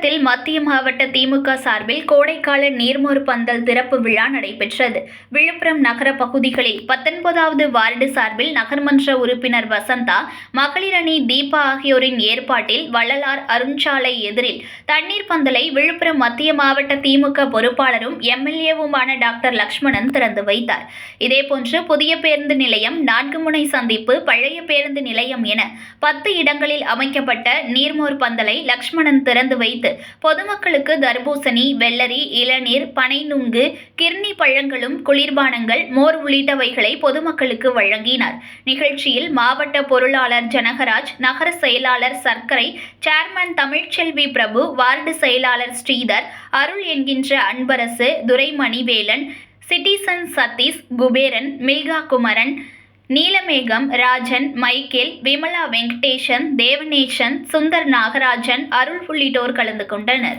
மத்திய மாவட்ட திமுக சார்பில் கோடைக்கால நீர்மோர் பந்தல் திறப்பு விழா நடைபெற்றது. விழுப்புரம் நகர பகுதிகளில் பத்தொன்பதாவது வார்டு சார்பில் நகர்மன்ற உறுப்பினர் வசந்தா மகளிர் அணி தீபா ஆகியோரின் ஏற்பாட்டில் வள்ளலார் அருண்சாலை எதிரில் தண்ணீர் பந்தலை விழுப்புரம் மத்திய மாவட்ட திமுக பொறுப்பாளரும் எம்எல்ஏவுமான டாக்டர் லக்ஷ்மணன் திறந்து வைத்தார். இதேபோன்று புதிய பேருந்து நிலையம் நான்கு முனை சந்திப்பு பழைய பேருந்து நிலையம் என பத்து இடங்களில் அமைக்கப்பட்ட நீர்மோர் பந்தலை லக்ஷ்மணன் திறந்து வைத்து பொதுமக்களுக்கு தர்பூசணி வெள்ளரி இளநீர் பனைநுங்கு கிர்னி பழங்களும் குளிர்பானங்கள் மோர் உள்ளிட்டவைகளை பொதுமக்களுக்கு வழங்கினார். நிகழ்ச்சியில் மாவட்ட பொருளாளர் ஜனகராஜ் நகர செயலாளர் சர்க்கரை சேர்மன் தமிழ்ச்செல்வி பிரபு வார்டு செயலாளர் ஸ்ரீதர் அருள் என்கின்ற அன்பரசு துரைமணிவேலன் சிட்டிசன் சதீஷ் குபேரன் மில்கா குமரன் நீலமேகம் ராஜன் மைக்கேல் விமலா வெங்கடேஷன் தேவநேஷன் சுந்தர் நாகராஜன் அருள் உள்ளிட்டோர் கலந்து கொண்டனர்.